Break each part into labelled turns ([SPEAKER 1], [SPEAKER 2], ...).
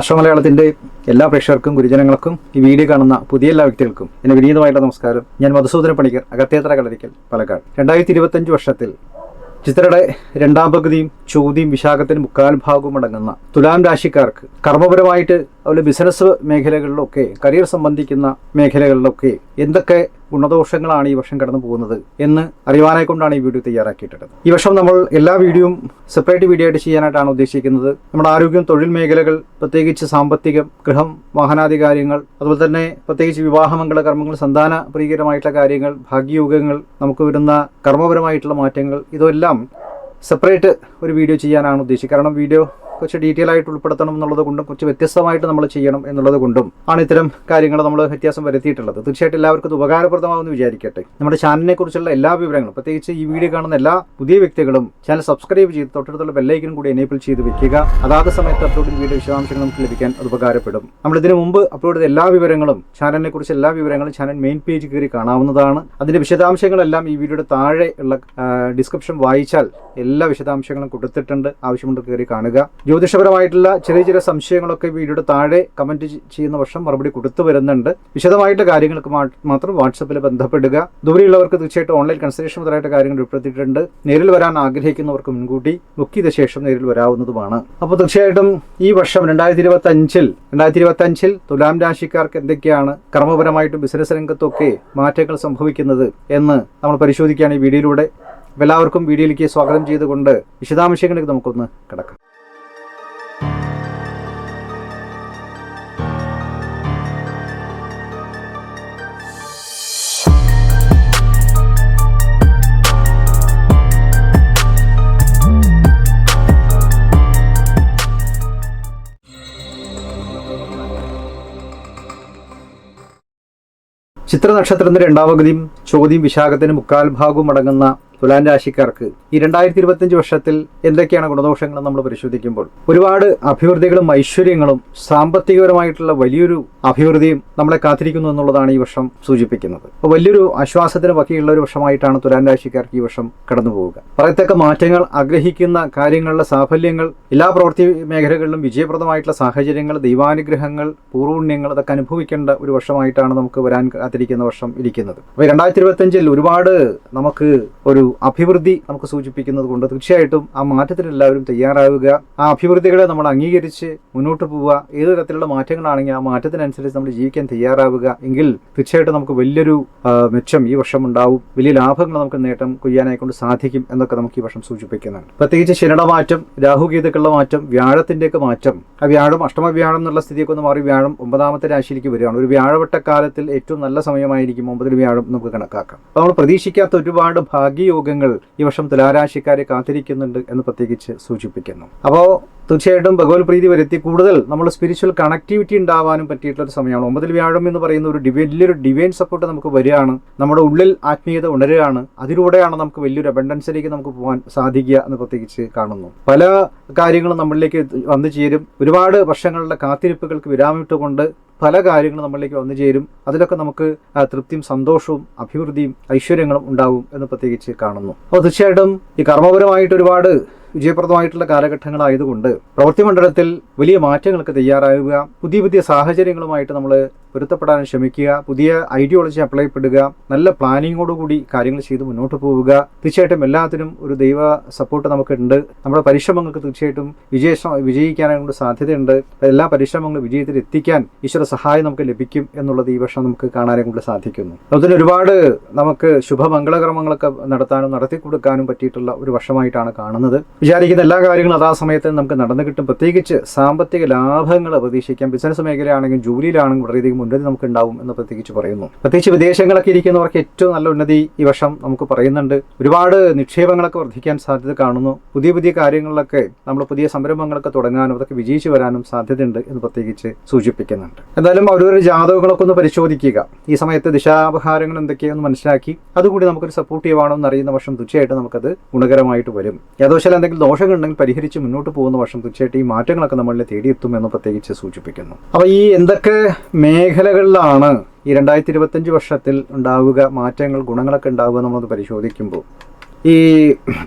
[SPEAKER 1] അശ്വമലയാളത്തിന്റെ എല്ലാ പ്രേക്ഷകർക്കും ഗുരുജനങ്ങൾക്കും ഈ വീഡിയോ കാണുന്ന പുതിയ എല്ലാ വ്യക്തികൾക്കും എന്നെ വിനീതമായിട്ടുള്ള നമസ്കാരം. ഞാൻ മധുസൂദന പണിക്കർ അകത്തേത്ര കളരിക്കൽ പാലക്കാട്. രണ്ടായിരത്തി ഇരുപത്തഞ്ച് വർഷത്തിൽ ചിത്രയുടെ രണ്ടാം പകുതിയും ചോദ്യം വിശാഖത്തിന് മുക്കാൽ ഭാഗവും അടങ്ങുന്ന തുലാം രാശിക്കാർക്ക് കർമ്മപരമായിട്ട് അതുപോലെ ബിസിനസ് മേഖലകളിലൊക്കെ കരിയർ സംബന്ധിക്കുന്ന മേഖലകളിലൊക്കെ എന്തൊക്കെ ഗുണദോഷങ്ങളാണ് ഈ വർഷം കടന്നു പോകുന്നത് എന്ന് അറിയുവാനായി കൊണ്ടാണ് ഈ വീഡിയോ തയ്യാറാക്കിയിട്ടുള്ളത്. ഈ വർഷം നമ്മൾ എല്ലാ വീഡിയോയും സെപ്പറേറ്റ് വീഡിയോ ആയിട്ട് ചെയ്യാനായിട്ടാണ് ഉദ്ദേശിക്കുന്നത്. നമ്മുടെ ആരോഗ്യം തൊഴിൽ മേഖലകൾ പ്രത്യേകിച്ച് സാമ്പത്തികം ഗൃഹം വാഹനാദി കാര്യങ്ങൾ അതുപോലെ തന്നെ പ്രത്യേകിച്ച് വിവാഹമംഗള കർമ്മങ്ങൾ സന്താന പ്രീകരമായിട്ടുള്ള കാര്യങ്ങൾ ഭാഗ്യയോഗങ്ങൾ നമുക്ക് വരുന്ന കർമ്മപരമായിട്ടുള്ള മാറ്റങ്ങൾ ഇതെല്ലാം സെപ്പറേറ്റ് ഒരു വീഡിയോ ചെയ്യാനാണ് ഉദ്ദേശിക്കുന്നത് കാരണം വീഡിയോ കുറച്ച് ഡീറ്റെയിൽ ആയിട്ട് ഉൾപ്പെടുത്തണം എന്നുള്ളത് കൊണ്ടും കുറച്ച് വ്യത്യസ്തമായിട്ട് നമ്മൾ ചെയ്യണം എന്നുള്ളത് കൊണ്ടും ആണ് ഇത്തരം കാര്യങ്ങൾ നമ്മൾ വ്യത്യാസം വരുത്തിയിട്ടുള്ളത്. തീർച്ചയായിട്ടും എല്ലാവർക്കും ഇത് ഉപകാരപ്രദമാകുമെന്ന് വിചാരിക്കട്ടെ. നമ്മുടെ ചാനലിനെ കുറിച്ചുള്ള എല്ലാ വിവരങ്ങളും പ്രത്യേകിച്ച് ഈ വീഡിയോ കാണുന്ന എല്ലാ പുതിയ വ്യക്തികളും ചാനൽ സബ്സ്ക്രൈബ് ചെയ്ത് തൊട്ടടുത്തുള്ള ബെല്ലൈക്കനും കൂടി എനേബിൾ ചെയ്ത് വെക്കുക. അതാത് സമയത്ത് അപ്ലോഡ് വീഡിയോ വിശദാംശങ്ങൾ നമുക്ക് ലഭിക്കാൻ അത് ഉപകാരപ്പെടും. നമ്മൾ ഇതിനു മുമ്പ് അപ്ലോഡ് ചെയ്ത എല്ലാ വിവരങ്ങളും ചാനലിനെ കുറിച്ച് എല്ലാ വിവരങ്ങളും ചാനൽ മെയിൻ പേജ് കയറി കാണാവുന്നതാണ്. അതിന്റെ വിശദാംശങ്ങളെല്ലാം ഈ വീഡിയോയുടെ താഴെ ഉള്ള ഡിസ്ക്രിപ്ഷൻ വായിച്ചാൽ എല്ലാ വിശദാംശങ്ങളും കൊടുത്തിട്ടുണ്ട്. ആവശ്യമുണ്ട് കയറി കാണുക. ജ്യോതിഷപരമായിട്ടുള്ള ചെറിയ ചെറിയ സംശയങ്ങളൊക്കെ വീഡിയോയുടെ താഴെ കമന്റ് ചെയ്യുന്ന വർഷം മറുപടി കൊടുത്തു വരുന്നുണ്ട്. വിശദമായിട്ട് കാര്യങ്ങൾക്ക് മാത്രം വാട്സപ്പിൽ ബന്ധപ്പെടുക. ദൂരെയുള്ളവർക്ക് തീർച്ചയായിട്ടും ഓൺലൈൻ കൺസൾട്ടേഷൻ മുതലായിട്ട് കാര്യങ്ങൾ ഉൾപ്പെടുത്തിയിട്ടുണ്ട്. നേരിൽ വരാൻ ആഗ്രഹിക്കുന്നവർക്ക് മുൻകൂട്ടി ബുക്ക് ചെയ്ത ശേഷം നേരിൽ വരാവുന്നതുമാണ്. അപ്പോൾ തീർച്ചയായിട്ടും ഈ വർഷം രണ്ടായിരത്തി ഇരുപത്തി അഞ്ചിൽ രണ്ടായിരത്തി ഇരുപത്തി അഞ്ചിൽ തുലാം രാശിക്കാർക്ക് എന്തൊക്കെയാണ് കർമ്മപരമായിട്ടും ബിസിനസ് രംഗത്തൊക്കെ മാറ്റങ്ങൾ സംഭവിക്കുന്നത് എന്ന് നമ്മൾ പരിശോധിക്കുകയാണ് ഈ വീഡിയോയിലൂടെ. എല്ലാവർക്കും വീഡിയോയിലേക്ക് സ്വാഗതം ചെയ്തുകൊണ്ട് വിശദാംശങ്ങളിലേക്ക് നമുക്കൊന്ന് കിടക്കാം. ചിത്ര രണ്ടാമഗതിയും ചോദ്യം വിശാഖത്തിന് മുക്കാൽ ഭാഗവും അടങ്ങുന്ന തുലാൻ രാശിക്കാർക്ക് ഈ രണ്ടായിരത്തി ഇരുപത്തിയഞ്ച് വർഷത്തിൽ എന്തൊക്കെയാണ് ഗുണദോഷങ്ങൾ നമ്മൾ പരിശോധിക്കുമ്പോൾ ഒരുപാട് അഭിവൃദ്ധികളും ഐശ്വര്യങ്ങളും സാമ്പത്തികപരമായിട്ടുള്ള വലിയൊരു അഭിവൃദ്ധിയും നമ്മളെ കാത്തിരിക്കുന്നു എന്നുള്ളതാണ് ഈ വർഷം സൂചിപ്പിക്കുന്നത്. അപ്പോൾ വലിയൊരു ആശ്വാസത്തിന് ബാക്കിയുള്ള ഒരു വർഷമായിട്ടാണ് തുലാൻ രാശിക്കാർക്ക് ഈ വർഷം കടന്നു പോവുക പറയത്തക്ക മാറ്റങ്ങൾ ആഗ്രഹിക്കുന്ന കാര്യങ്ങളുടെ സാഫല്യങ്ങൾ എല്ലാ പ്രവൃത്തി മേഖലകളിലും വിജയപ്രദമായിട്ടുള്ള സാഹചര്യങ്ങൾ ദൈവാനുഗ്രഹങ്ങൾ പൂർവണ്യങ്ങൾ അതൊക്കെ അനുഭവിക്കേണ്ട ഒരു വർഷമായിട്ടാണ് നമുക്ക് വരാൻ കാത്തിരിക്കുന്ന വർഷം ഇരിക്കുന്നത്. അപ്പോൾ രണ്ടായിരത്തി ഇരുപത്തഞ്ചിൽ ഒരുപാട് നമുക്ക് ഒരു അഭിവൃദ്ധി നമുക്ക് സൂചിപ്പിക്കുന്നത് കൊണ്ട് തീർച്ചയായിട്ടും ആ മാറ്റത്തിന് എല്ലാവരും തയ്യാറാവുക. ആ അഭിവൃദ്ധികളെ നമ്മൾ അംഗീകരിച്ച് മുന്നോട്ട് പോവുക. ഏത് തരത്തിലുള്ള മാറ്റങ്ങളാണെങ്കിൽ ആ മാറ്റത്തിനനുസരിച്ച് നമ്മൾ ജീവിക്കാൻ തയ്യാറാവുക. എങ്കിൽ തീർച്ചയായിട്ടും നമുക്ക് വലിയൊരു മെച്ചം ഈ വർഷം ഉണ്ടാവും. വലിയ ലാഭങ്ങൾ നമുക്ക് നേട്ടം കൊയ്യാനായി കൊണ്ട് സാധിക്കും എന്നൊക്കെ നമുക്ക് ഈ വർഷം സൂചിപ്പിക്കുന്നുണ്ട്. പ്രത്യേകിച്ച് ശനിടമാറ്റം മാറ്റം രാഹുഗീതക്കുള്ള മാറ്റം വ്യാഴത്തിന്റെയൊക്കെ മാറ്റം. ആ വ്യാഴം അഷ്ടമ വ്യാഴം എന്നുള്ള സ്ഥിതിയൊക്കെ ഒന്ന് മാറി വ്യാഴം ഒമ്പതാമത്തെ രാശിയിലേക്ക് വരികയാണ്. ഒരു വ്യാഴവട്ട കാലത്തിൽ ഏറ്റവും നല്ല സമയമായിരിക്കും ഒമ്പതിൽ വ്യാഴം നമുക്ക് കണക്കാക്കാം. അപ്പോൾ നമ്മൾ പ്രതീക്ഷിക്കാത്ത ഒരുപാട് ഭാഗ്യയോഗങ്ങൾ ഈ വർഷം തുലാരാശിക്കാരെ കാത്തിരിക്കുന്നുണ്ട് എന്ന് പ്രത്യേകിച്ച് സൂചിപ്പിക്കുന്നു. അപ്പോൾ തീർച്ചയായിട്ടും ഭഗവത് പ്രീതി വരുത്തി കൂടുതൽ നമ്മൾ സ്പിരിച്വൽ കണക്ടിവിറ്റി ഉണ്ടാവാനും പറ്റിയിട്ടുള്ള ഒരു സമയമാണ്. ഒമ്പതിൽ വ്യാഴം എന്ന് പറയുന്ന ഒരു വലിയൊരു ഡിവൈൻ സപ്പോർട്ട് നമുക്ക് വരികയാണ്. നമ്മുടെ ഉള്ളിൽ ആത്മീയത ഉണരുകയാണ്. അതിലൂടെയാണ് നമുക്ക് വലിയൊരു അബൻഡൻസിലേക്ക് നമുക്ക് പോകാൻ സാധിക്കുക എന്ന് പ്രത്യേകിച്ച് കാണുന്നു. പല കാര്യങ്ങളും നമ്മളിലേക്ക് വന്നു ചേരും. ഒരുപാട് വർഷങ്ങളുടെ കാത്തിരിപ്പുകൾക്ക് വിരാമിട്ടുകൊണ്ട് പല കാര്യങ്ങളും നമ്മളിലേക്ക് വന്നു ചേരും. അതിലൊക്കെ നമുക്ക് തൃപ്തിയും സന്തോഷവും അഭിവൃദ്ധിയും ഐശ്വര്യങ്ങളും ഉണ്ടാവും എന്ന് പ്രത്യേകിച്ച് കാണുന്നു. അപ്പോൾ തീർച്ചയായിട്ടും ഈ കർമ്മപരമായിട്ട് ഒരുപാട് വിജയപ്രദമായിട്ടുള്ള കാലഘട്ടങ്ങളായതുകൊണ്ട് പ്രവൃത്തി മണ്ഡലത്തിൽ വലിയ മാറ്റങ്ങൾക്ക് തയ്യാറാവുക പുതിയ പുതിയ സാഹചര്യങ്ങളുമായിട്ട് നമ്മൾ പൊരുത്തപ്പെടാൻ ശ്രമിക്കുക പുതിയ ഐഡിയോളജി അപ്ലൈ പെടുക നല്ല പ്ലാനിങ്ങോടുകൂടി കാര്യങ്ങൾ ചെയ്ത് മുന്നോട്ട് പോവുക. തീർച്ചയായിട്ടും എല്ലാത്തിനും ഒരു ദൈവ സപ്പോർട്ട് നമുക്കുണ്ട്. നമ്മുടെ പരിശ്രമങ്ങൾക്ക് തീർച്ചയായിട്ടും വിജയ വിജയിക്കാനുള്ള സാധ്യതയുണ്ട്. എല്ലാ പരിശ്രമങ്ങളും വിജയത്തിൽ എത്തിക്കാൻ ഈശ്വര സഹായം നമുക്ക് ലഭിക്കും എന്നുള്ളത് ഈ വർഷം നമുക്ക് കാണാനും കൂടെ സാധിക്കുന്നു. അതുപോലെ ഒരുപാട് നമുക്ക് ശുഭമംഗളകർമ്മങ്ങളൊക്കെ നടത്താനും നടത്തി കൊടുക്കാനും പറ്റിയിട്ടുള്ള ഒരു വർഷമായിട്ടാണ് കാണുന്നത്. വിചാരിക്കുന്ന എല്ലാ കാര്യങ്ങളും അതാ സമയത്ത് നമുക്ക് നടന്നു കിട്ടും. പ്രത്യേകിച്ച് സാമ്പത്തിക ലാഭങ്ങൾ പ്രതീക്ഷിക്കാം. ബിസിനസ് മേഖലയാണെങ്കിലും ജോലിയിലാണെങ്കിലും വളരെയധികം ഉന്നതി നമുക്ക് ഉണ്ടാവും എന്ന് പ്രത്യേകിച്ച് പറയുന്നു. പ്രത്യേകിച്ച് വിദേശങ്ങളൊക്കെ ഇരിക്കുന്നവർക്ക് ഏറ്റവും നല്ല ഉന്നതി ഈ വർഷം നമുക്ക് പറയുന്നുണ്ട്. ഒരുപാട് നിക്ഷേപങ്ങളൊക്കെ വർദ്ധിക്കാൻ സാധ്യത കാണുന്നു. പുതിയ പുതിയ കാര്യങ്ങളിലൊക്കെ നമ്മൾ പുതിയ സംരംഭങ്ങളൊക്കെ തുടങ്ങാനും അതൊക്കെ വിജയിച്ചു വരാനും സാധ്യതയുണ്ട് എന്ന് പ്രത്യേകിച്ച് സൂചിപ്പിക്കുന്നുണ്ട്. എന്തായാലും ഓരോരോ ജാതകങ്ങളൊക്കെ ഒന്ന് പരിശോധിക്കുക. ഈ സമയത്ത് ദിശാപഹാരങ്ങൾ എന്തൊക്കെയാണെന്ന് മനസ്സിലാക്കി. അതുകൂടി നമുക്കൊരു സപ്പോർട്ടീവ് ആണോ എന്ന് അറിയുന്ന വർഷം തീർച്ചയായിട്ടും നമുക്കത് ഗുണകരമായിട്ട് വരും. യാദോശാല എന്തെങ്കിലും ദോഷങ്ങൾ ഉണ്ടെങ്കിൽ പരിഹരിച്ച് മുന്നോട്ട് പോകുന്ന വർഷം തീർച്ചയായിട്ടും ഈ മാറ്റങ്ങളൊക്കെ നമ്മളിൽ തേടിയെത്തും എന്ന് പ്രത്യേകിച്ച് സൂചിപ്പിക്കുന്നു. അപ്പോൾ ഈ എന്തൊക്കെ മേഖലകളിലാണ് ഈ രണ്ടായിരത്തി ഇരുപത്തഞ്ച് വർഷത്തിൽ ഉണ്ടാവുക മാറ്റങ്ങൾ ഗുണങ്ങളൊക്കെ ഉണ്ടാവുക നമ്മളത് പരിശോധിക്കുമ്പോൾ. ഈ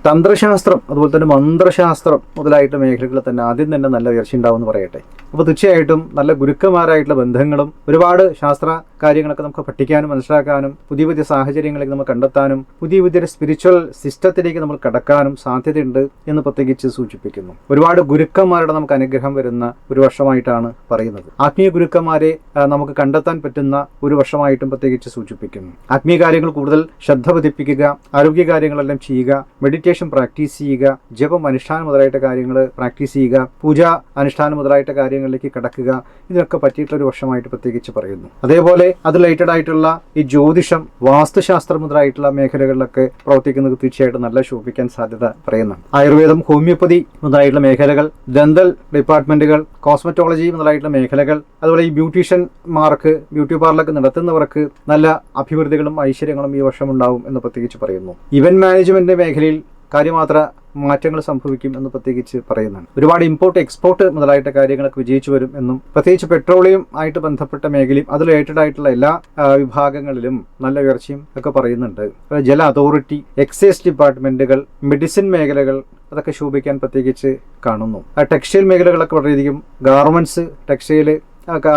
[SPEAKER 1] തന്ത്രശാസ്ത്രം അതുപോലെ തന്നെ മന്ത്രശാസ്ത്രം മുതലായിട്ട് മേഖലകളിൽ തന്നെ ആദ്യം തന്നെ നല്ല ഉയർച്ച ഉണ്ടാവും പറയട്ടെ. അപ്പോൾ തീർച്ചയായിട്ടും നല്ല ഗുരുക്കന്മാരായിട്ടുള്ള ബന്ധങ്ങളും ഒരുപാട് ശാസ്ത്ര കാര്യങ്ങളൊക്കെ നമുക്ക് പഠിക്കാനും മനസ്സിലാക്കാനും പുതിയ പുതിയ സാഹചര്യങ്ങളിലേക്ക് നമുക്ക് കണ്ടെത്താനും പുതിയ പുതിയ സ്പിരിച്വൽ സിസ്റ്റത്തിലേക്ക് നമ്മൾ കടക്കാനും സാധ്യതയുണ്ട് എന്ന് പ്രത്യേകിച്ച് സൂചിപ്പിക്കുന്നു. ഒരുപാട് ഗുരുക്കന്മാരുടെ നമുക്ക് അനുഗ്രഹം വരുന്ന ഒരു വർഷമായിട്ടാണ് പറയുന്നത്. ആത്മീയ ഗുരുക്കന്മാരെ നമുക്ക് കണ്ടെത്താൻ പറ്റുന്ന ഒരു വർഷമായിട്ടും പ്രത്യേകിച്ച് സൂചിപ്പിക്കുന്നു. ആത്മീയ കാര്യങ്ങൾ കൂടുതൽ ശ്രദ്ധ പതിപ്പിക്കുക ആരോഗ്യ കാര്യങ്ങളെല്ലാം ചെയ്യുക മെഡിറ്റേഷൻ പ്രാക്ടീസ് ചെയ്യുക ജപം അനുഷ്ഠാനം മുതലായിട്ട് കാര്യങ്ങൾ പ്രാക്ടീസ് ചെയ്യുക പൂജ അനുഷ്ഠാനം മുതലായിട്ട് കാര്യങ്ങളിലേക്ക് കടക്കുക ഇതിനൊക്കെ പറ്റിയിട്ടുള്ള ഒരു വർഷമായിട്ട് പ്രത്യേകിച്ച് പറയുന്നു. അതേപോലെ അത് റിലേറ്റഡ് ആയിട്ടുള്ള ഈ ജ്യോതിഷം വാസ്തുശാസ്ത്രം മുതലായിട്ടുള്ള മേഖലകളിലൊക്കെ പ്രവർത്തിക്കുന്നത് തീർച്ചയായിട്ടും നല്ല ശോഭിക്കാൻ സാധ്യത പറയുന്നുണ്ട്. ആയുർവേദം ഹോമിയോപ്പതി മുതലായിട്ടുള്ള മേഖലകൾ ദന്തൽ ഡിപ്പാർട്ട്മെന്റുകൾ കോസ്മെറ്റോളജി മുതലായിട്ടുള്ള മേഖലകൾ അതുപോലെ ഈ ബ്യൂട്ടീഷ്യന്മാർക്ക് ബ്യൂട്ടി പാർലറൊക്കെ നടത്തുന്നവർക്ക് നല്ല അഭിവൃദ്ധികളും ഐശ്വര്യങ്ങളും ഈ വർഷം ഉണ്ടാവും എന്ന് പ്രത്യേകിച്ച് പറയുന്നു. ഇവന്റ് മാനേജ്മെന്റ് മേഖലയിൽ കാര്യമാത്ര മാറ്റങ്ങൾ സംഭവിക്കും എന്ന് പ്രത്യേകിച്ച് പറയുന്നുണ്ട് ഒരുപാട് ഇമ്പോർട്ട് എക്സ്പോർട്ട് മുതലായിട്ട് കാര്യങ്ങളൊക്കെ വിജയിച്ചു വരും എന്നും പ്രത്യേകിച്ച് പെട്രോളിയം ആയിട്ട് ബന്ധപ്പെട്ട മേഖലയും അതിൽ റിലേറ്റഡ് ആയിട്ടുള്ള എല്ലാ വിഭാഗങ്ങളിലും നല്ല ഉയർച്ചയും ഒക്കെ പറയുന്നുണ്ട്. ജല അതോറിറ്റി എക്സൈസ് ഡിപ്പാർട്ട്മെന്റുകൾ മെഡിസിൻ മേഖലകൾ അതൊക്കെ ശോഭിക്കാൻ പ്രത്യേകിച്ച് കാണുന്നു. ടെക്സ്റ്റൈൽ മേഖലകളൊക്കെ വളരെയധികം ഗാർമെന്റ്സ് ടെക്സ്റ്റൈൽ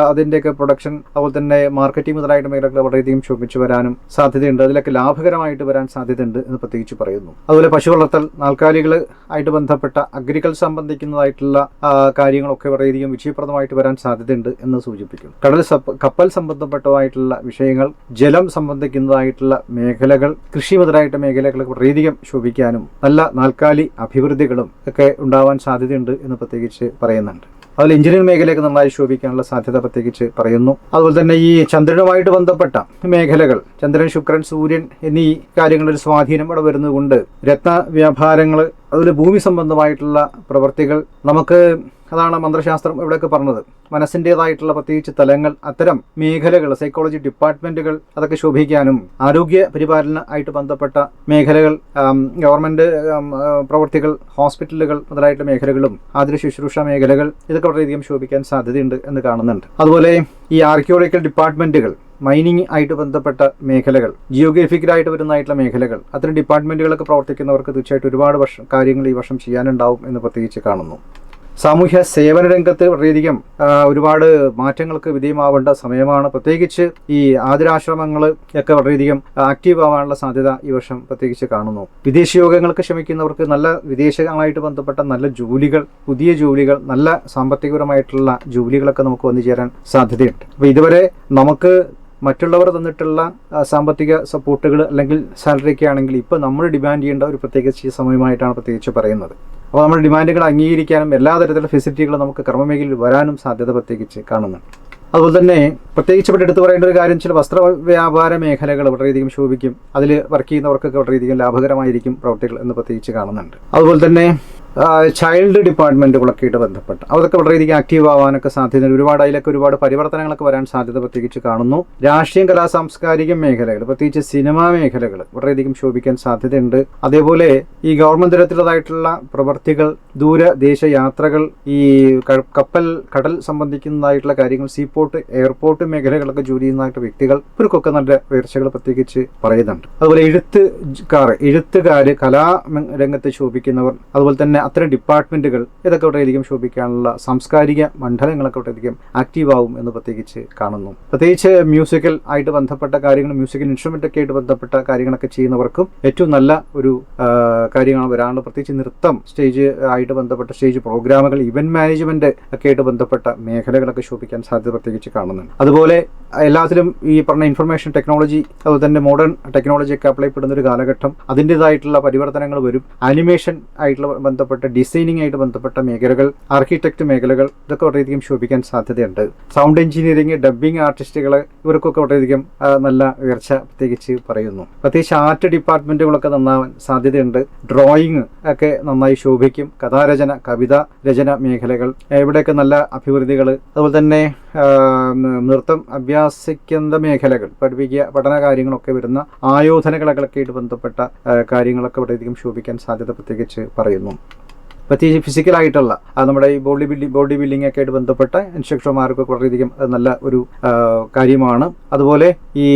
[SPEAKER 1] അതിന്റെയൊക്കെ പ്രൊഡക്ഷൻ അതുപോലെ തന്നെ മാർക്കറ്റിംഗ് മുതലായിട്ട് മേഖലകൾ വളരെയധികം ശോഭിച്ചു വരാനും സാധ്യതയുണ്ട്. അതിലൊക്കെ ലാഭകരമായിട്ട് വരാൻ സാധ്യതയുണ്ട് എന്ന് പ്രത്യേകിച്ച് പറയുന്നു. അതുപോലെ പശു വളർത്തൽ നാൽക്കാലികൾ ആയിട്ട് ബന്ധപ്പെട്ട അഗ്രികൾ സംബന്ധിക്കുന്നതായിട്ടുള്ള കാര്യങ്ങളൊക്കെ വളരെയധികം വിജയപ്രദമായിട്ട് വരാൻ സാധ്യതയുണ്ട് എന്ന് സൂചിപ്പിക്കുന്നു. കടൽ കപ്പൽ സംബന്ധപ്പെട്ടതായിട്ടുള്ള വിഷയങ്ങൾ ജലം സംബന്ധിക്കുന്നതായിട്ടുള്ള മേഖലകൾ കൃഷി മുതലായിട്ട് മേഖലകൾ വളരെയധികം ശോഭിക്കാനും നല്ല നാൽക്കാലി അഭിവൃദ്ധികളും ഒക്കെ ഉണ്ടാവാൻ സാധ്യതയുണ്ട് എന്ന് പ്രത്യേകിച്ച് പറയുന്നുണ്ട്. അതുപോലെ എഞ്ചിനീയറിംഗ് മേഖലയൊക്കെ നന്നായി ശോഭിക്കാനുള്ള സാധ്യത പ്രത്യേകിച്ച് പറയുന്നു. അതുപോലെ തന്നെ ഈ ചന്ദ്രനുമായിട്ട് ബന്ധപ്പെട്ട മേഖലകൾ ചന്ദ്രൻ ശുക്രൻ സൂര്യൻ എന്നീ കാര്യങ്ങളൊരു സ്വാധീനം ഇവിടെ വരുന്നതുകൊണ്ട് രത്ന വ്യാപാരങ്ങൾ അതുപോലെ ഭൂമി സംബന്ധമായിട്ടുള്ള പ്രവർത്തികൾ നമുക്ക് അതാണ് മന്ത്രശാസ്ത്രം ഇവിടെയൊക്കെ പറഞ്ഞത്. മനസ്സിന്റെതായിട്ടുള്ള പ്രത്യേകിച്ച് തലങ്ങൾ അത്തരം മേഖലകൾ സൈക്കോളജി ഡിപ്പാർട്ട്മെന്റുകൾ അതൊക്കെ ശോഭിക്കാനും ആരോഗ്യ പരിപാലന ആയിട്ട് ബന്ധപ്പെട്ട മേഖലകൾ ഗവൺമെന്റ് പ്രവൃത്തികൾ ഹോസ്പിറ്റലുകൾ മുതലായിട്ട് മേഖലകളും ആതുര ശുശ്രൂഷ മേഖലകൾ ഇതൊക്കെ വളരെയധികം ശോഭിക്കാൻ സാധ്യതയുണ്ട് എന്ന് കാണുന്നുണ്ട്. അതുപോലെ ഈ ആർക്കിയോളജിക്കൽ ഡിപ്പാർട്ട്മെന്റുകൾ മൈനിങ് ആയിട്ട് ബന്ധപ്പെട്ട മേഖലകൾ ജിയോഗ്രഫിക്കലായിട്ട് വരുന്നതായിട്ടുള്ള മേഖലകൾ അത്തരം ഡിപ്പാർട്ട്മെന്റുകളൊക്കെ പ്രവർത്തിക്കുന്നവർക്ക് തീർച്ചയായിട്ടും ഒരുപാട് വർഷം കാര്യങ്ങൾ ഈ വർഷം ചെയ്യാനുണ്ടാവും എന്ന് പ്രത്യേകിച്ച് കാണുന്നു. സാമൂഹ്യ സേവന രംഗത്ത് വളരെയധികം ഒരുപാട് മാറ്റങ്ങൾക്ക് വിധേയമാവേണ്ട സമയമാണ്. പ്രത്യേകിച്ച് ഈ ആതിരാശ്രമങ്ങൾ ഒക്കെ വളരെയധികം ആക്റ്റീവ് ആവാനുള്ള സാധ്യത ഈ വർഷം പ്രത്യേകിച്ച് കാണുന്നു. വിദേശ യോഗങ്ങൾക്ക് ശ്രമിക്കുന്നവർക്ക് നല്ല വിദേശങ്ങളായിട്ട് ബന്ധപ്പെട്ട നല്ല ജോലികൾ പുതിയ ജോലികൾ നല്ല സാമ്പത്തികപരമായിട്ടുള്ള ജോലികളൊക്കെ നമുക്ക് വന്നു ചേരാൻ സാധ്യതയുണ്ട്. അപ്പോൾ ഇതുവരെ നമുക്ക് മറ്റുള്ളവർ തന്നിട്ടുള്ള സാമ്പത്തിക സപ്പോർട്ടുകൾ അല്ലെങ്കിൽ സാലറിയൊക്കെ ആണെങ്കിൽ ഇപ്പോൾ നമ്മൾ ഡിമാൻഡ് ചെയ്യേണ്ട ഒരു പ്രത്യേകിച്ച് സമയമായിട്ടാണ് പ്രത്യേകിച്ച് പറയുന്നത്. അപ്പോൾ നമ്മുടെ ഡിമാൻഡുകൾ അംഗീകരിക്കാനും എല്ലാ തരത്തിലുള്ള ഫെസിലിറ്റികളും നമുക്ക് കർമ്മമേഖലയിൽ വരാനും സാധ്യത പ്രത്യേകിച്ച് കാണുന്നുണ്ട്. അതുപോലെ തന്നെ പ്രത്യേകിച്ച് ഇവിടെ എടുത്തു പറയേണ്ട ഒരു കാര്യം ചില വസ്ത്ര വ്യാപാര മേഖലകൾ വളരെയധികം ശോഭിക്കും. അതിൽ വർക്ക് ചെയ്യുന്നവർക്കൊക്കെ വളരെയധികം ലാഭകരമായിരിക്കും പ്രവർത്തികൾ എന്ന് പ്രത്യേകിച്ച് കാണുന്നുണ്ട്. അതുപോലെ തന്നെ ചൈൽഡ് ഡിപ്പാർട്ട്മെന്റുകളൊക്കെയായിട്ട് ബന്ധപ്പെട്ട്. അതൊക്കെ വളരെയധികം ആക്റ്റീവ് ആവാനൊക്കെ സാധ്യതയുണ്ട്. ഒരുപാട് അതിലൊക്കെ ഒരുപാട് പരിവർത്തനങ്ങളൊക്കെ വരാൻ സാധ്യത പ്രത്യേകിച്ച് കാണുന്നു. രാഷ്ട്രീയം കലാ സാംസ്കാരിക മേഖലകൾ പ്രത്യേകിച്ച് സിനിമാ മേഖലകൾ വളരെയധികം ശോഭിക്കാൻ സാധ്യതയുണ്ട്. അതേപോലെ ഈ ഗവൺമെന്റ് തലത്തിലുള്ളതായിട്ടുള്ള പ്രവർത്തികൾ ദൂരദേശ യാത്രകൾ ഈ കപ്പൽ കടൽ സംബന്ധിക്കുന്നതായിട്ടുള്ള കാര്യങ്ങൾ സീപോർട്ട് എയർപോർട്ട് മേഖലകളൊക്കെ ജോലി ചെയ്യുന്നതായിട്ട് വ്യക്തികൾ ഇവർക്കൊക്കെ നല്ല ഉയർച്ചകൾ പ്രത്യേകിച്ച് പറയുന്നുണ്ട്. അതുപോലെ എഴുത്തുകാർ എഴുത്തുകാര് കലാ രംഗത്ത് ശോഭിക്കുന്നവർ അതുപോലെ തന്നെ അത്തരം ഡിപ്പാർട്ട്മെന്റുകൾ ഇതൊക്കെ ഇവിടെയായിരിക്കും ശോഭിക്കാനുള്ള സാംസ്കാരിക മണ്ഡലങ്ങളൊക്കെ ഇവിടെയായിരിക്കും ആക്റ്റീവ് ആവും എന്ന് പ്രത്യേകിച്ച് കാണുന്നു. പ്രത്യേകിച്ച് മ്യൂസിക്കൽ ആയിട്ട് ബന്ധപ്പെട്ട കാര്യങ്ങൾ മ്യൂസിക്കൽ ഇൻസ്ട്രുമെന്റ് ഒക്കെ ആയിട്ട് ബന്ധപ്പെട്ട കാര്യങ്ങളൊക്കെ ചെയ്യുന്നവർക്കും ഏറ്റവും നല്ല ഒരു കാര്യമാണ് വരാനുള്ളത് പ്രത്യേകിച്ച് നൃത്തം സ്റ്റേജ് ആയിട്ട് ബന്ധപ്പെട്ട സ്റ്റേജ് പ്രോഗ്രാമുകൾ ഇവന്റ് മാനേജ്മെന്റ് ഒക്കെ ആയിട്ട് ബന്ധപ്പെട്ട മേഖലകളൊക്കെ ശോഭിക്കാൻ സാധ്യത പ്രത്യേകിച്ച് കാണുന്നുണ്ട്. അതുപോലെ എല്ലാത്തിലും ഈ പറഞ്ഞ ഇൻഫർമേഷൻ ടെക്നോളജി അതുപോലെ തന്നെ മോഡേൺ ടെക്നോളജി ഒക്കെ അപ്ലൈ പെടുന്ന ഒരു കാലഘട്ടം അതിന്റെതായിട്ടുള്ള പരിവർത്തനങ്ങൾ വരും. ആനിമേഷൻ ആയിട്ടുള്ള ബന്ധപ്പെട്ട ഡിസൈനിങ് ആയിട്ട് ബന്ധപ്പെട്ട മേഖലകൾ ആർക്കിടെക്ട് മേഖലകൾ ഇതൊക്കെ വളരെയധികം ശോഭിക്കാൻ സാധ്യതയുണ്ട്. സൗണ്ട് എഞ്ചിനീയറിംഗ് ഡബ്ബിംഗ് ആർട്ടിസ്റ്റുകൾ ഇവർക്കൊക്കെ വളരെയധികം നല്ല ഉയർച്ച പ്രത്യേകിച്ച് പറയുന്നു. പ്രത്യേകിച്ച് ആർട്ട് ഡിപ്പാർട്ട്മെന്റുകളൊക്കെ നന്നാവാൻ സാധ്യതയുണ്ട്. ഡ്രോയിങ് ഒക്കെ നന്നായി ശോഭിക്കും. കഥാരചന കവിത രചന മേഖലകൾ ഇവിടെയൊക്കെ നല്ല അഭിവൃദ്ധികൾ. അതുപോലെ തന്നെ നൃത്തം അഭ്യാസിക്കുന്ന മേഖലകൾ പഠിപ്പിക്കുക പഠന കാര്യങ്ങളൊക്കെ വരുന്ന ആയോധനകളൊക്കെ ആയിട്ട് ബന്ധപ്പെട്ട കാര്യങ്ങളൊക്കെ വളരെയധികം ശോഭിക്കാൻ സാധ്യത പ്രത്യേകിച്ച് പറയുന്നു. പ്രത്യേകിച്ച് ഫിസിക്കലായിട്ടുള്ള ആ നമ്മുടെ ഈ ബോഡി ബിൽഡിംഗ് ബോഡി ബിൽഡിംഗ് ഒക്കെ ആയിട്ട് ബന്ധപ്പെട്ട ഇൻസ്ട്രക്ടർമാർക്ക് വളരെയധികം അത് നല്ല ഒരു കാര്യമാണ്. അതുപോലെ ഈ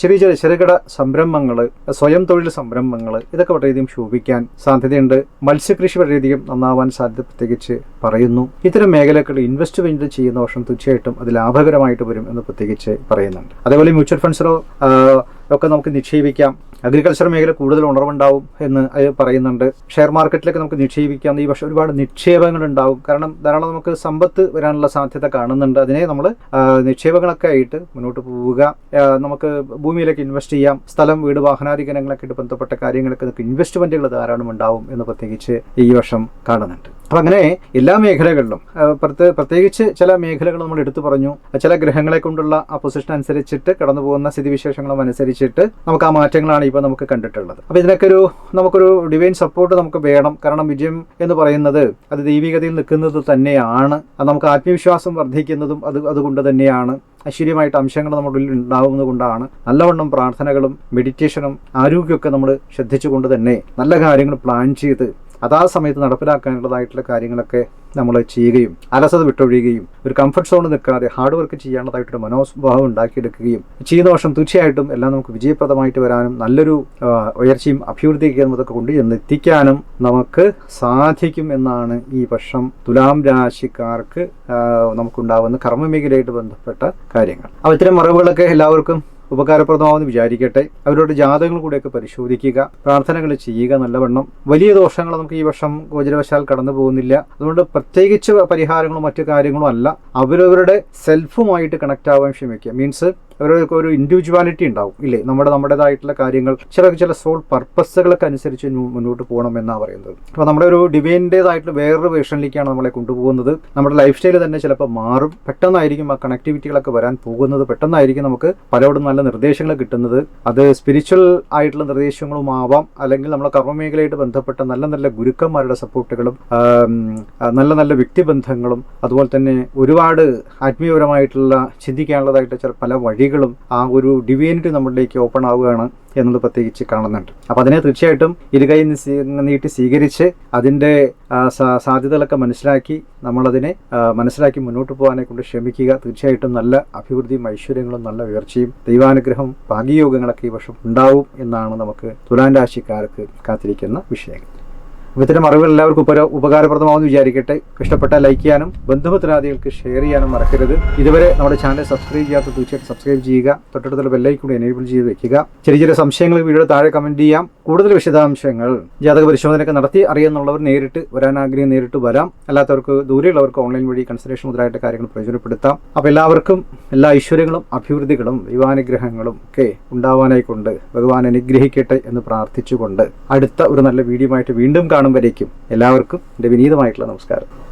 [SPEAKER 1] ചെറിയ ചെറിയ ചെറുകിട സംരംഭങ്ങൾ സ്വയം തൊഴിൽ സംരംഭങ്ങൾ ഇതൊക്കെ വളരെയധികം ശോഭിക്കാൻ സാധ്യതയുണ്ട്. മത്സ്യകൃഷി വളരെയധികം നന്നാവാൻ സാധ്യത പ്രത്യേകിച്ച് പറയുന്നു. ഇത്തരം മേഖലകളിൽ ഇൻവെസ്റ്റ്മെന്റ് ചെയ്യുന്ന വർഷം തീർച്ചയായിട്ടും അത് ലാഭകരമായിട്ട് വരും എന്ന് പ്രത്യേകിച്ച് പറയുന്നുണ്ട്. അതേപോലെ മ്യൂച്വൽ ഫണ്ട്സിലോ ഒക്കെ നമുക്ക് നിക്ഷേപിക്കാം. അഗ്രികൾച്ചർ മേഖല കൂടുതൽ ഉണർവുണ്ടാവും എന്ന് പറയുന്നുണ്ട്. ഷെയർ മാർക്കറ്റിലൊക്കെ നമുക്ക് നിക്ഷേപിക്കാം. ഈ വർഷം ഒരുപാട് നിക്ഷേപങ്ങൾ ഉണ്ടാവും. കാരണം ധാരാളം നമുക്ക് സമ്പത്ത് വരാനുള്ള സാധ്യത കാണുന്നുണ്ട്. അതിനെ നമ്മൾ നിക്ഷേപങ്ങളൊക്കെ ആയിട്ട് മുന്നോട്ട് പോവുക. നമുക്ക് ഭൂമിയിലേക്ക് ഇൻവെസ്റ്റ് ചെയ്യാം. സ്ഥലം വീട് വാഹനാധികരണങ്ങളൊക്കെ ആയിട്ട് ബന്ധപ്പെട്ട കാര്യങ്ങളൊക്കെ നമുക്ക് ഇൻവെസ്റ്റ്മെന്റുകൾ ധാരാളം ഉണ്ടാവും എന്ന് പ്രത്യേകിച്ച് ഈ വർഷം കാണുന്നുണ്ട്. അപ്പം അങ്ങനെ എല്ലാ മേഖലകളിലും പ്രത്യേകിച്ച് ചില മേഖലകൾ നമ്മൾ എടുത്തു പറഞ്ഞു. ചില ഗ്രഹങ്ങളെ കൊണ്ടുള്ള ആ പൊസിഷൻ അനുസരിച്ചിട്ട് കടന്നു പോകുന്ന സ്ഥിതിവിശേഷങ്ങളും അനുസരിച്ചിട്ട് നമുക്ക് ആ മാറ്റങ്ങളാണ് ഇപ്പോൾ നമുക്ക് കണ്ടിട്ടുള്ളത്. അപ്പോൾ ഇതിനൊക്കെ ഒരു നമുക്കൊരു ഡിവൈൻ സപ്പോർട്ട് നമുക്ക് വേണം. കാരണം വിജയം എന്ന് പറയുന്നത് അത് ദൈവികതയിൽ നിൽക്കുന്നത് തന്നെയാണ്. അത് നമുക്ക് ആത്മവിശ്വാസം വർദ്ധിക്കുന്നതും അത് അതുകൊണ്ട് തന്നെയാണ്. ഐശ്വര്യമായിട്ട് അംശങ്ങൾ നമ്മുടെ ഉള്ളിൽ ഉണ്ടാകുന്നത് കൊണ്ടാണ്. നല്ലവണ്ണം പ്രാർത്ഥനകളും മെഡിറ്റേഷനും ആരോഗ്യമൊക്കെ നമ്മൾ ശ്രദ്ധിച്ചുകൊണ്ട് തന്നെ നല്ല കാര്യങ്ങൾ പ്ലാൻ ചെയ്ത് അതാ സമയത്ത് നടപ്പിലാക്കാനുള്ളതായിട്ടുള്ള കാര്യങ്ങളൊക്കെ നമ്മൾ ചെയ്യുകയും അലസത വിട്ടൊഴിയുകയും ഒരു കംഫർട്ട് സോണിൽ നിൽക്കാതെ ഹാർഡ് വർക്ക് ചെയ്യാനുള്ളതായിട്ടൊരു മനോസ്വഭാവം ഉണ്ടാക്കിയെടുക്കുകയും ചെയ്യുന്ന വർഷം തീർച്ചയായിട്ടും എല്ലാം നമുക്ക് വിജയപ്രദമായിട്ട് വരാനും നല്ലൊരു ഉയർച്ചയും അഭിവൃദ്ധിയൊക്കെ നമുക്ക് കൊണ്ടുചെന്ന് എത്തിക്കാനും നമുക്ക് സാധിക്കും എന്നാണ് ഈ വർഷം തുലാം രാശിക്കാർക്ക് ആ, നമുക്കുണ്ടാവുന്ന കർമ്മമേഖലയായിട്ട് ബന്ധപ്പെട്ട കാര്യങ്ങൾ. അപ്പോൾ ഇത്തരം മറവുകളൊക്കെ എല്ലാവർക്കും ഉപകാരപ്രദമാവെന്ന് വിചാരിക്കട്ടെ. അവരുടെ ജാതകങ്ങൾ കൂടിയൊക്കെ പരിശോധിക്കുക പ്രാർത്ഥനകൾ ചെയ്യുക നല്ലവണ്ണം. വലിയ ദോഷങ്ങൾ നമുക്ക് ഈ വർഷം ഗോചരവശാൽ കടന്നു പോകുന്നില്ല. അതുകൊണ്ട് പ്രത്യേകിച്ച് പരിഹാരങ്ങളും മറ്റു കാര്യങ്ങളും അല്ല അവരവരുടെ സെൽഫുമായിട്ട് കണക്ട് ആവാൻ ശ്രമിക്കുക മീൻസ് അവർക്ക് ഒരു ഇൻഡിവിജ്വാലിറ്റി ഉണ്ടാവും ഇല്ലേ? നമ്മുടെ നമ്മുടേതായിട്ടുള്ള കാര്യങ്ങൾ ചില ചില സോൾ പർപ്പസുകളൊക്കെ അനുസരിച്ച് മുന്നോട്ട് പോകണം എന്നാണ് പറയുന്നത്. അപ്പോൾ നമ്മുടെ ഒരു ഡിവൈന്റേതായിട്ടുള്ള വേറൊരു വേഷനിലേക്കാണ് നമ്മളെ കൊണ്ടുപോകുന്നത്. നമ്മുടെ ലൈഫ് സ്റ്റൈൽ തന്നെ ചിലപ്പോൾ മാറും. പെട്ടെന്നായിരിക്കും ആ കണക്ടിവിറ്റികളൊക്കെ വരാൻ പോകുന്നത്. പെട്ടെന്നായിരിക്കും നമുക്ക് പലരോടും നല്ല നിർദ്ദേശങ്ങൾ കിട്ടുന്നത്. അത് സ്പിരിച്വൽ ആയിട്ടുള്ള നിർദ്ദേശങ്ങളും ആവാം. അല്ലെങ്കിൽ നമ്മുടെ കർമ്മമേഖലയായിട്ട് ബന്ധപ്പെട്ട നല്ല നല്ല ഗുരുക്കന്മാരുടെ സപ്പോർട്ടുകളും നല്ല നല്ല വ്യക്തിബന്ധങ്ങളും അതുപോലെ തന്നെ ഒരുപാട് ആത്മീയപരമായിട്ടുള്ള ചിന്തിക്കാനുള്ളതായിട്ട് ചില പല വഴികളും ആ ഒരു ഡിവൈനിറ്റി നമ്മളിലേക്ക് ഓപ്പൺ ആവുകയാണ് എന്നുള്ളത് പ്രത്യേകിച്ച് കാണുന്നുണ്ട്. അപ്പോൾ അതിനെ തീർച്ചയായിട്ടും ഇരുകൈ നീട്ടി സ്വീകരിച്ച് അതിന്റെ സാധ്യതകളൊക്കെ മനസ്സിലാക്കി നമ്മളതിനെ മനസ്സിലാക്കി മുന്നോട്ട് പോകാനെ കൊണ്ട് ശ്രമിക്കുക തീർച്ചയായിട്ടും നല്ല അഭിവൃദ്ധിയും ഐശ്വര്യങ്ങളും നല്ല ഉയർച്ചയും ദൈവാനുഗ്രഹം ഭാഗ്യയോഗങ്ങളൊക്കെ ഈ വർഷം ഉണ്ടാവും എന്നാണ് നമുക്ക് തുലാൻ രാശിക്കാർക്ക് കാത്തിരിക്കുന്ന വിഷയങ്ങൾ. അപ്പോൾ ഇത്തരം അറിവുകൾ എല്ലാവർക്കും ഉപര ഉപകാരപ്രദമാണെന്ന് വിചാരിക്കട്ടെ. ഇഷ്ടപ്പെട്ട ലൈക്ക് ചെയ്യാനും ബന്ധുമിത്രാദികൾക്ക് ഷെയർ ചെയ്യാനും മറക്കരുത്. ഇതുവരെ നമ്മുടെ ചാനൽ സബ്സ്ക്രൈബ് ചെയ്യാത്ത തീർച്ചയായിട്ടും സബ്സ്ക്രൈബ് ചെയ്യുക. തൊട്ടടുത്തുള്ള ബെല്ലൈക്കൂടെ കൂടി എനേബിൾ ചെയ്ത് വെക്കുക. ചെറിയ ചെറിയ സംശയങ്ങൾ വീഡിയോ താഴെ കമന്റ് ചെയ്യാം. കൂടുതൽ വിശദാംശങ്ങൾ ജാതക പരിശോധനയൊക്കെ നടത്തി അറിയുന്നുള്ളവർ നേരിട്ട് വരാൻ ആഗ്രഹം നേരിട്ട് വരാം. അല്ലാത്തവർക്ക് ദൂരെയുള്ളവർക്ക് ഓൺലൈൻ വഴി കൺസൾട്ടേഷൻ മുതലായിട്ട് കാര്യങ്ങൾ പ്രയോജനപ്പെടുത്താം. അപ്പോൾ എല്ലാവർക്കും എല്ലാ ഐശ്വര്യങ്ങളും അഭിവൃദ്ധികളും ദൈവാനുഗ്രഹങ്ങളും ഒക്കെ ഉണ്ടാവാനായിക്കൊണ്ട് ഭഗവാൻ അനുഗ്രഹിക്കട്ടെ എന്ന് പ്രാർത്ഥിച്ചുകൊണ്ട് അടുത്ത ഒരു നല്ല വീഡിയോ ആയിട്ട് വീണ്ടും വരേക്കും എല്ലാവർക്കും എന്റെ വിനീതമായിട്ടുള്ള നമസ്കാരം.